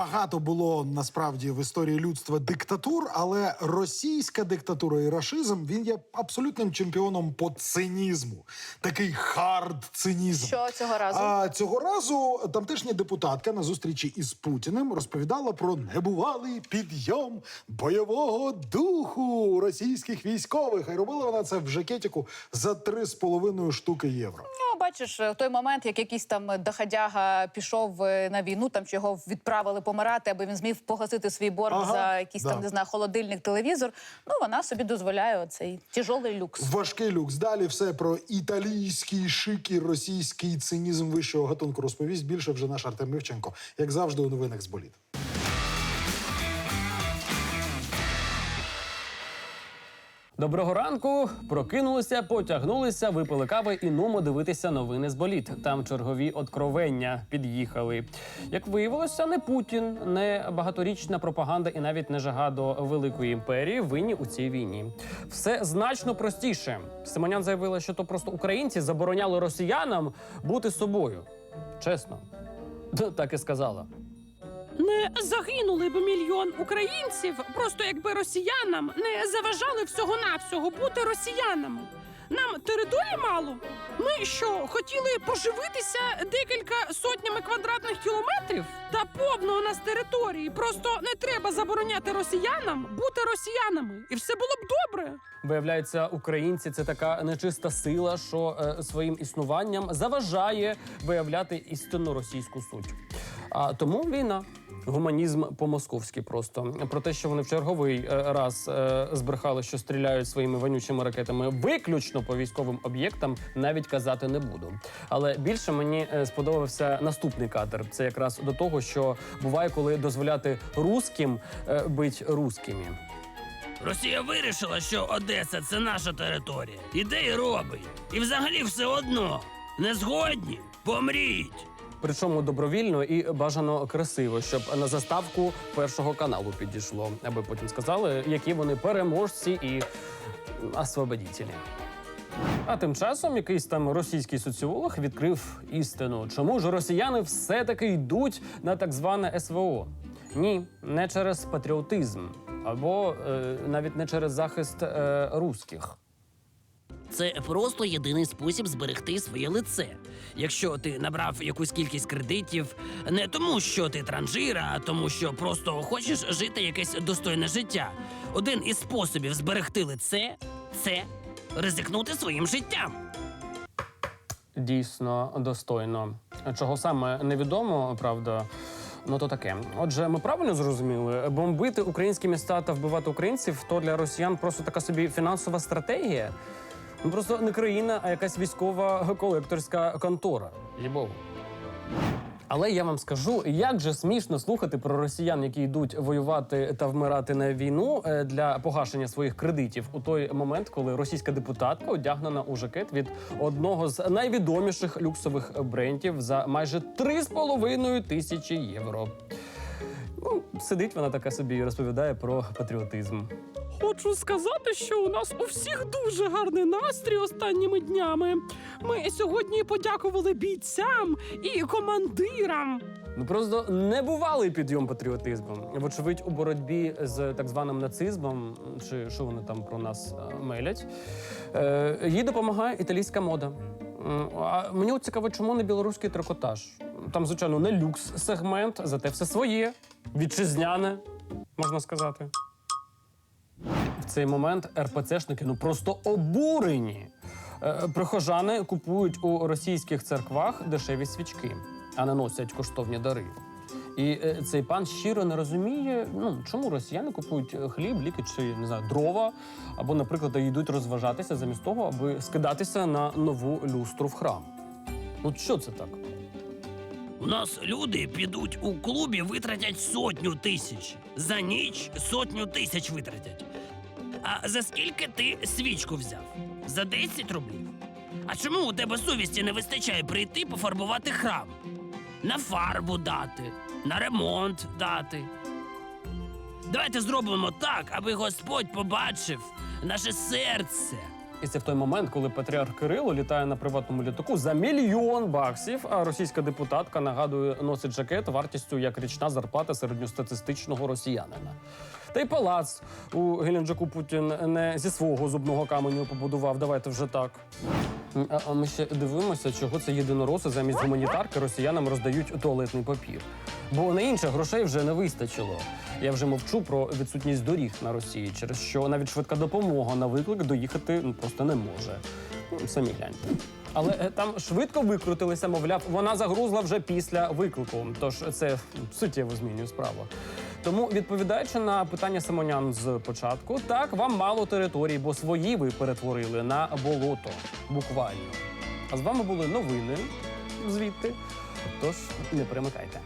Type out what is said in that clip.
багато було насправді в історії людства диктатур, але російська диктатура і рашизм він є абсолютним чемпіоном по цинізму. Такий хард цинізм. Що цього разу? А цього разу тамтешня депутатка на зустрічі із Путіним розповідала про небувалий підйом бойового духу російських військових. І робила вона це в жакетіку за 3,5 штуки євро. Бачиш, в той момент, як якийсь там доходяга пішов е, на війну, там чи його відправили помирати, аби він зміг погасити свій борг Ага, за якийсь да. там не знаю, холодильник, телевізор. Ну вона собі дозволяє оцей тяжолий люкс. Важкий люкс. Далі все про італійський шик і російський цинізм вищого гатунку розповість більше вже наш Артем Мивченко, як завжди у новинах з боліт. Доброго ранку. Прокинулися, потягнулися, випили кави і нумо дивитися новини з боліт. Там чергові откровення під'їхали. Як виявилося, не Путін, не багаторічна пропаганда і навіть не жага до великої імперії винні у цій війні. Все значно простіше. Симонян заявила, що то просто українці забороняли росіянам бути собою. Чесно, так і сказала. Не загинули б мільйон українців, просто якби росіянам не заважали всього-навсього бути росіянами. Нам території мало. Ми що, хотіли поживитися декілька сотнями квадратних кілометрів? Та повно у нас території. Просто не треба забороняти росіянам бути росіянами, і все було б добре. Виявляється, українці це така нечиста сила, що е, своїм існуванням заважає виявляти істинну російську суть. А тому війна. Гуманізм по-московськи просто про те, що вони в черговий е, раз е, збрехали, що стріляють своїми вонючими ракетами виключно по військовим об'єктам, навіть казати не буду. Але більше мені е, сподобався наступний кадр. Це якраз до того, що буває, коли дозволяти русським бить русскими. Росія вирішила, що Одеса це наша територія. Іде і робить. І взагалі все одно. Не згодні? Помріть. Причому добровільно і бажано красиво, щоб на заставку першого каналу підійшло, аби потім сказали, які вони переможці і освободітелі. А тим часом якийсь там російський соціолог відкрив істину, чому ж росіяни все-таки йдуть на так зване СВО. Ні, не через патріотизм, або е, навіть не через захист е, русських. Це просто єдиний спосіб зберегти своє лице. Якщо ти набрав якусь кількість кредитів, не тому, що ти транжира, а тому, що просто хочеш жити якесь достойне життя. Один із способів зберегти лице це ризикнути своїм життям. Дійсно достойно. Чого саме невідомо, правда. Ну то таке. Отже, ми правильно зрозуміли, бомбити українські міста та вбивати українців то для росіян просто така собі фінансова стратегія. Ну просто не країна, а якась військова колекторська контора. Їбогу. Але я вам скажу, як же смішно слухати про росіян, які йдуть воювати та вмирати на війну е, для погашення своїх кредитів у той момент, коли російська депутатка одягнена у жакет від одного з найвідоміших люксових брендів за майже 3,5 тисячі євро. Ну, сидить вона така собі і розповідає про патріотизм. Хочу сказати, що у нас у всіх дуже гарний настрій останніми днями. Ми сьогодні подякували бійцям і командирам. Ну просто небувалий підйом патріотизму. Вочевидь, у боротьбі з так званим нацизмом, чи що вони там про нас е, мелять, е, їй допомагає італійська мода. А мені цікаво, чому не білоруський трикотаж? Там, звичайно, не люкс сегмент, зате все своє, вітчизняне, можна сказати. Цей момент РПЦшники ну просто обурені. Е, Прихожани купують у російських церквах дешеві свічки, а не носять коштовні дари. І е, цей пан щиро не розуміє, ну чому росіяни купують е, хліб, ліки чи не знаю, дрова, або, наприклад, йдуть розважатися замість того, аби скидатися на нову люстру в храм. Ну що це так? У нас люди підуть у клубі, витратять сотню тисяч. За ніч сотню тисяч витратять. А за скільки ти свічку взяв? За 10 рублів. А чому у тебе совісті не вистачає прийти пофарбувати храм? На фарбу дати, на ремонт дати. Давайте зробимо так, аби Господь побачив наше серце. І це в той момент, коли патріарх Кирило літає на приватному літаку за мільйон баксів, а російська депутатка нагадує, носить жакет вартістю як річна зарплата середньостатистичного росіянина. Та й палац у Геленджику Путін не зі свого зубного каменю побудував. Давайте вже так. А а ми ще дивимося, чого це єдинороси замість гуманітарки росіянам роздають туалетний папір. Бо на інше грошей вже не вистачило. Я вже мовчу про відсутність доріг на Росії, через що навіть швидка допомога на виклик доїхати ну, просто не може. Ну, самі гляньте. Але е, там швидко викрутилися, мовляв, вона загрузла вже після виклику. Тож це суттєво змінює справу. Тому, відповідаючи на питання Симонян з початку, так вам мало територій, бо свої ви перетворили на болото. Буквально. А з вами були новини звідти. Тож не перемикайте.